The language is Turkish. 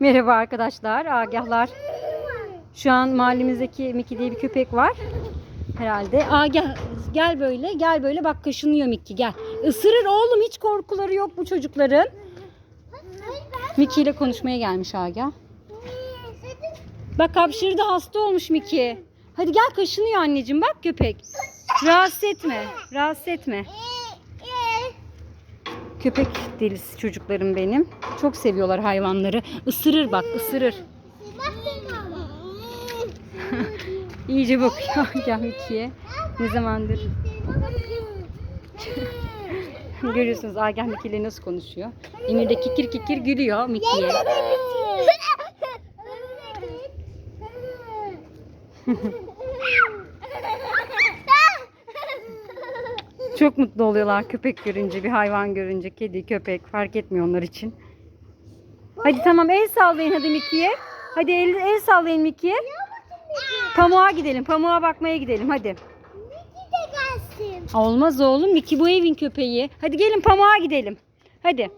Merhaba arkadaşlar, agahlar. Şu an mahallemizdeki Miki diye bir köpek var. Herhalde. Agah gel böyle, gel böyle. Bak kaşınıyor Miki gel. Isırır oğlum hiç korkuları yok bu çocukların. Miki ile konuşmaya gelmiş Agah. Bak hapşırdı hasta olmuş Miki. Hadi gel kaşınıyor anneciğim bak köpek. Rahatsız etme. Rahatsız etme. Köpek delisi çocuklarım benim. Çok seviyorlar hayvanları. Isırır bak ısırır. İyice bakıyor gel Miki'ye. Ne zamandır görüyorsunuz Agah Miki ile nasıl konuşuyor. Emir de kikir kikir gülüyor Miki'ye. Çok mutlu oluyorlar köpek görünce, bir hayvan görünce, kedi, köpek fark etmiyor onlar için. Hadi tamam el sallayın hadi Miki'ye. Hadi el, el sallayın Miki'ye. Pamuğa gidelim, pamuğa bakmaya gidelim hadi. Olmaz oğlum, Miki bu evin köpeği. Hadi gelin pamuğa gidelim. Hadi.